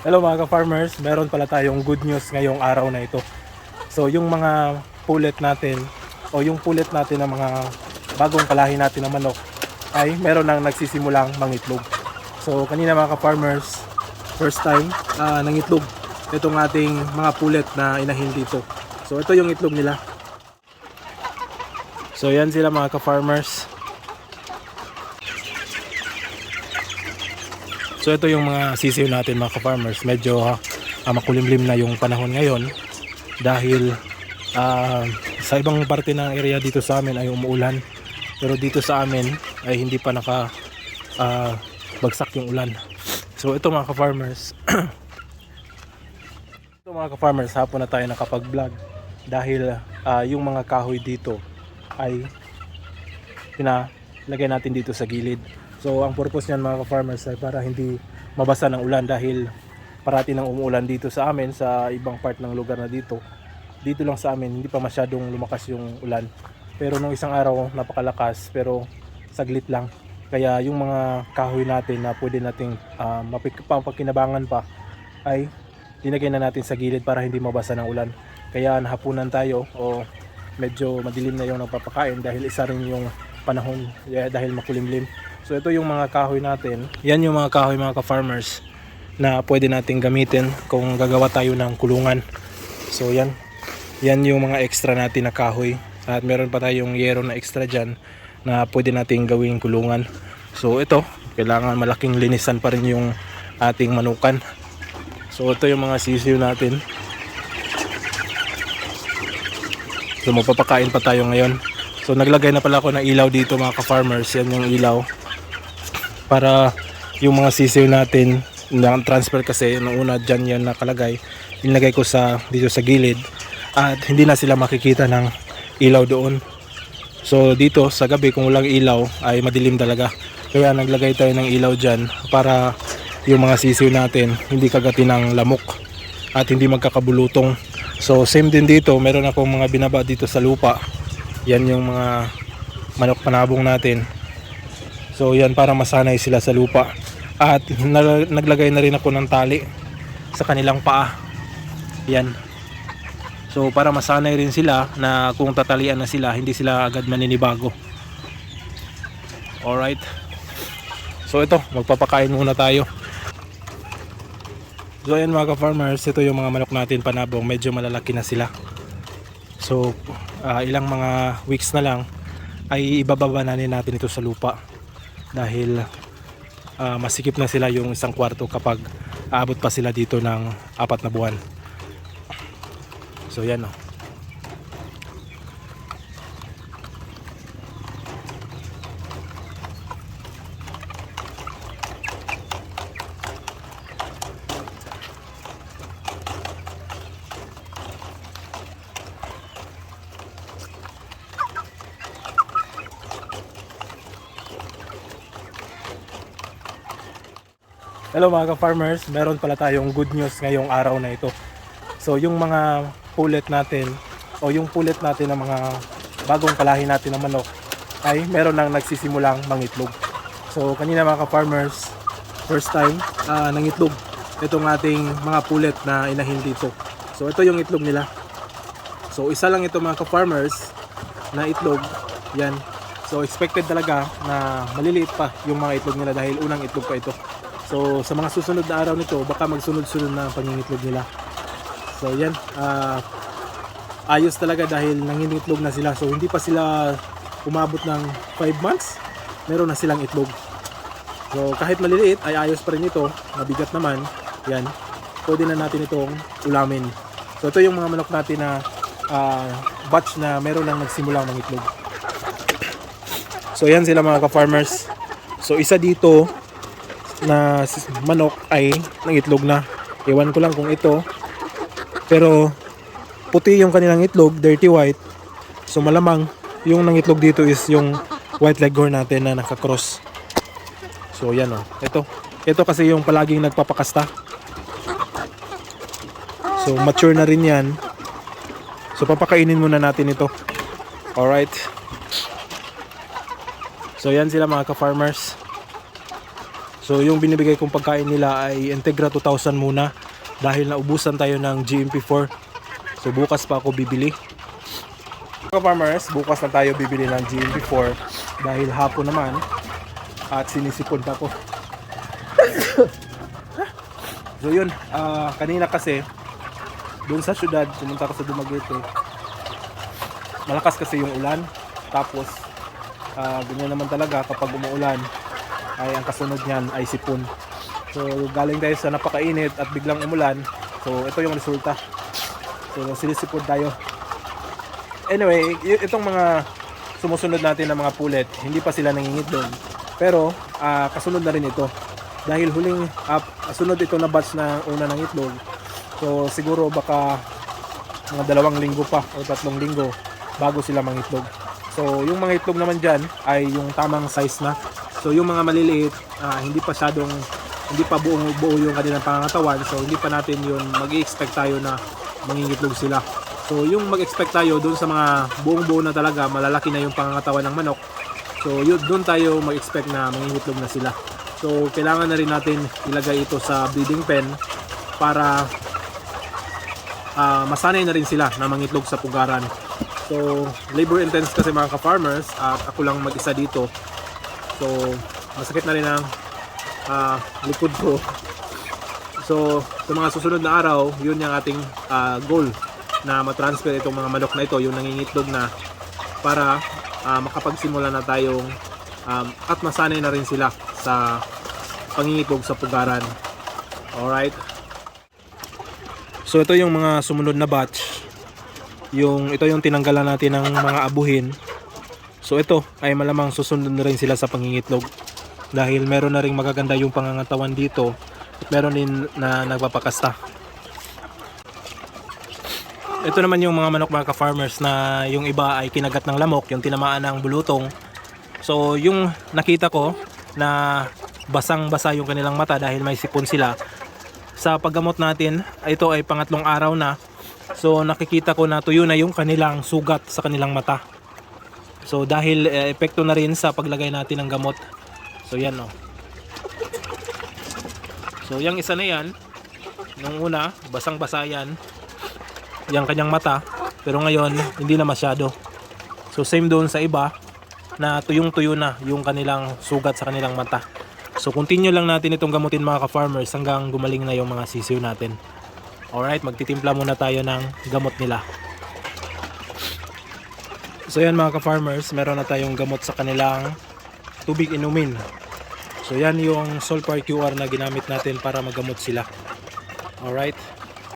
Hello mga ka-farmers, meron pala tayong good news ngayong araw na ito. So yung mga pulet natin o yung pulet natin ng mga bagong palahi natin na manok ay meron nang nagsisimulang mangitlog. So kanina mga ka-farmers, first time ah, nangitlog itong ating mga pulet na inahin dito. So ito yung itlog nila. So yan sila mga ka-farmers. So ito yung mga sisiw natin mga ka-farmers. Medyo ah, makulimlim na yung panahon ngayon dahil ah, sa ibang parte ng area dito sa amin ay umuulan. Pero dito sa amin ay hindi pa naka ah, bagsak yung ulan. So ito mga ka-farmers. ito mga ka-farmers, hapon na tayo nakapag-vlog dahil ah, yung mga kahoy dito ay pinalagay natin dito sa gilid. So ang purpose niyan mga ka-farmers ay para hindi mabasa ng ulan dahil parati nang umuulan dito sa amin sa ibang part ng lugar na dito. Dito lang sa amin hindi pa masyadong lumakas yung ulan. Pero nung isang araw napakalakas pero saglit lang. Kaya yung mga kahoy natin na pwede nating uh, mapagkinabangan pa ay dinagay na natin sa gilid para hindi mabasa ng ulan. Kaya nahapunan tayo o medyo madilim na yung nagpapakain dahil isa rin yung panahon eh, dahil makulimlim. So ito yung mga kahoy natin. Yan yung mga kahoy mga ka-farmers na pwede nating gamitin kung gagawa tayo ng kulungan. So yan. Yan yung mga extra natin na kahoy. At meron pa tayong yero na extra dyan na pwede nating gawing kulungan. So ito, kailangan malaking linisan pa rin yung ating manukan. So ito yung mga sisiw natin. So magpapakain pa tayo ngayon. So naglagay na pala ako ng ilaw dito mga ka-farmers. Yan yung ilaw. Para yung mga sisiw natin na transfer kasi nung una dyan yan nakalagay. Inilagay ko sa dito sa gilid. At hindi na sila makikita ng ilaw doon. So dito sa gabi kung walang ilaw ay madilim talaga. Kaya naglagay tayo ng ilaw dyan para yung mga sisiw natin hindi kagati ng lamok at hindi magkakabulutong. So same din dito, meron akong mga binaba dito sa lupa. Yan yung mga manok panabong natin. So yan para masanay sila sa lupa. At na- naglagay na rin ako ng tali sa kanilang paa. Yan. So para masanay rin sila na kung tatalian na sila, hindi sila agad maninibago. Alright. So ito, magpapakain muna tayo. So ayan mga ka-farmers, ito yung mga manok natin panabong, medyo malalaki na sila. So ah, ilang mga weeks na lang ay ibababa na natin ito sa lupa dahil ah, masikip na sila yung isang kwarto kapag aabot pa sila dito ng apat na buwan. So yan oh. Hello mga ka-farmers, meron pala tayong good news ngayong araw na ito. So yung mga pulet natin o yung pulet natin ng mga bagong palahi natin na manok ay meron nang nagsisimulang mangitlog. So kanina mga ka-farmers, first time ah, nangitlog itong ating mga pulet na inahin dito. So ito yung itlog nila. So isa lang ito mga ka-farmers na itlog. Yan. So expected talaga na maliliit pa yung mga itlog nila dahil unang itlog pa ito. So sa mga susunod na araw nito, baka magsunod-sunod na ang pangingitlog nila. So yan, ah, ayos talaga dahil nangingitlog na sila. So hindi pa sila umabot ng 5 months, meron na silang itlog. So kahit maliliit ay ayos pa rin ito, mabigat naman, yan, pwede na natin itong ulamin. So ito yung mga manok natin na ah, batch na meron lang nagsimulang mangitlog. So yan sila mga ka-farmers. So isa dito na manok ay nangitlog na. Ewan ko lang kung ito. Pero puti yung kanilang itlog, dirty white. So malamang yung nangitlog dito is yung white leghorn natin na nakakross. So yan oh. Ito. Ito kasi yung palaging nagpapakasta. So mature na rin yan. So papakainin muna natin ito. Alright. So yan sila mga ka-farmers. So yung binibigay kong pagkain nila ay Integra 2000 muna dahil naubusan tayo ng GMP4. So bukas pa ako bibili. Mga farmers, bukas na tayo bibili ng GMP4 dahil hapon naman at sinisipon pa ko. so yun, ah, kanina kasi doon sa syudad, pumunta ako sa Dumaguete. Malakas kasi yung ulan. Tapos, ah, ganyan naman talaga kapag umuulan ay ang kasunod niyan ay sipon. So galing tayo sa napakainit at biglang umulan. So ito yung resulta. So sinisipon tayo. Anyway, itong mga sumusunod natin na mga pulet, hindi pa sila nangingitlog. Pero ah, kasunod na rin ito. Dahil huling ah, sunod ito na batch na una ng itlog. So siguro baka mga dalawang linggo pa o tatlong linggo bago sila mangitlog. So yung mga itlog naman dyan ay yung tamang size na. So yung mga maliliit, ah, hindi pa syadong hindi pa buong buo yung kanilang pangangatawan. So hindi pa natin yun mag-expect tayo na mangingitlog sila. So yung mag-expect tayo doon sa mga buong buo na talaga, malalaki na yung pangangatawan ng manok. So yun, doon tayo mag-expect na mangingitlog na sila. So kailangan na rin natin ilagay ito sa breeding pen para ah, masanay na rin sila na mangitlog sa pugaran. So, labor intense kasi mga ka-farmers at ako lang mag-isa dito. So, masakit na rin ang ah, likod ko. So, sa mga susunod na araw, yun yung ating ah, goal na matransfer itong mga manok na ito, yung nangingitlog na para ah, makapagsimula na tayong um, at masanay na rin sila sa pangingitlog sa pugaran. Alright? So ito yung mga sumunod na batch. Yung ito yung tinanggalan natin ng mga abuhin. So ito ay malamang susunod na rin sila sa pangingitlog. Dahil meron na rin magaganda yung pangangatawan dito at meron din na nagpapakasta. Ito naman yung mga manok mga ka-farmers na yung iba ay kinagat ng lamok, yung tinamaan ng bulutong. So yung nakita ko na basang-basa yung kanilang mata dahil may sipon sila. Sa paggamot natin, ito ay pangatlong araw na. So nakikita ko na tuyo na yung kanilang sugat sa kanilang mata. So dahil eh, epekto na rin sa paglagay natin ng gamot. So yan oh. So yung isa na yan, nung una, basang-basa yan. Yung kanyang mata. Pero ngayon, hindi na masyado. So same doon sa iba na tuyong-tuyo na yung kanilang sugat sa kanilang mata. So continue lang natin itong gamutin mga ka-farmers hanggang gumaling na yung mga sisiw natin. Alright, magtitimpla muna tayo ng gamot nila. So yan mga ka-farmers, meron na tayong gamot sa kanilang tubig inumin. So yan yung Solpar QR na ginamit natin para magamot sila. Alright.